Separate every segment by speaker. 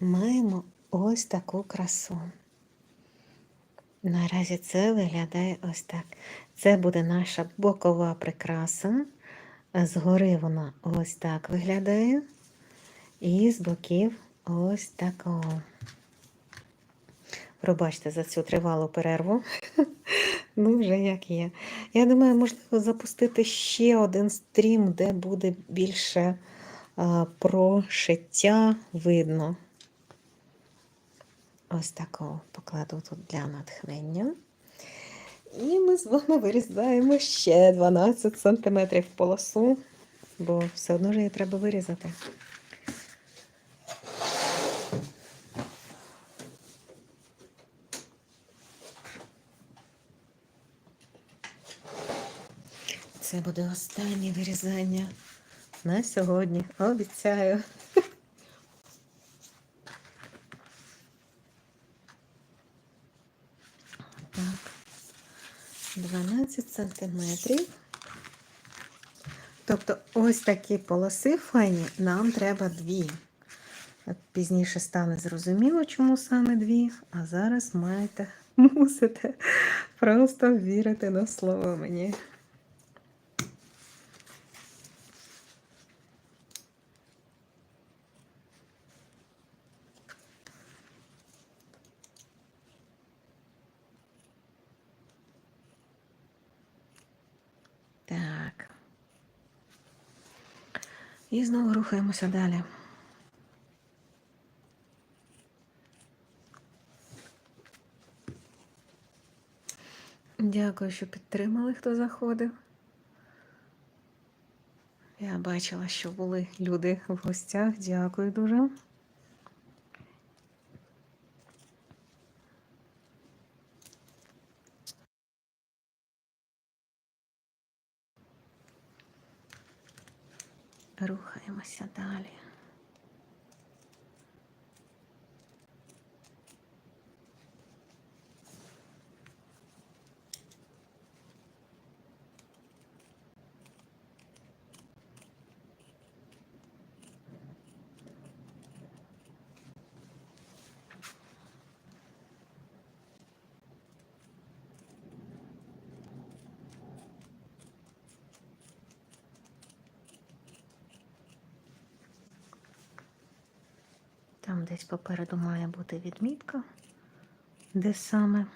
Speaker 1: маємо ось таку красу. Наразі це виглядає ось так. Це буде наша бокова прикраса. Згори вона ось так виглядає. І з боків ось такого. Пробачте за цю тривалу перерву. Ну, вже як є. Я думаю, можливо, запустити ще один стрім, де буде більше а, про шиття видно. Ось такого покладу тут для натхнення. І ми з вами вирізаємо ще 12 см полосу, бо все одно ж її треба вирізати. Це буде останнє вирізання на сьогодні. Обіцяю. 12 сантиметрів. Тобто ось такі полоси файні, нам треба дві. Пізніше стане зрозуміло, чому саме дві, а зараз маєте, мусите просто вірити на слово мені. І знову рухаємося далі. Дякую, що підтримали, хто заходив. Я бачила, що були люди в гостях. Дякую дуже. Рухаємося далі. Там десь попереду має бути відмітка, де саме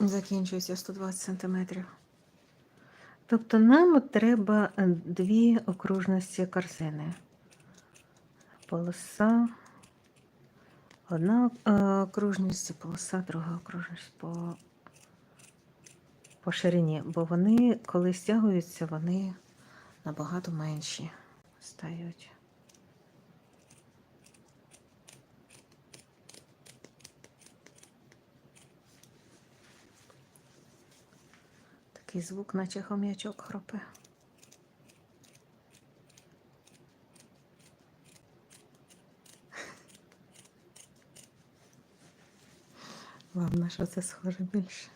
Speaker 1: закінчується 120 см. Тобто нам треба дві окружності корзини. Полоса, одна окружність, полоса, друга окружність по, по ширині, бо вони, коли стягуються, вони набагато менші стають. Такий звук, наче хом'ячок хропе. Вам на що це схоже більше?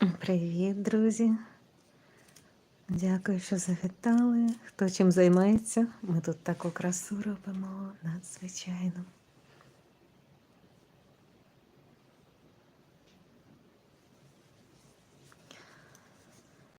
Speaker 1: Привіт, друзі! Дякую, що завітали. Хто чим займається? Ми тут таку красу робимо надзвичайно.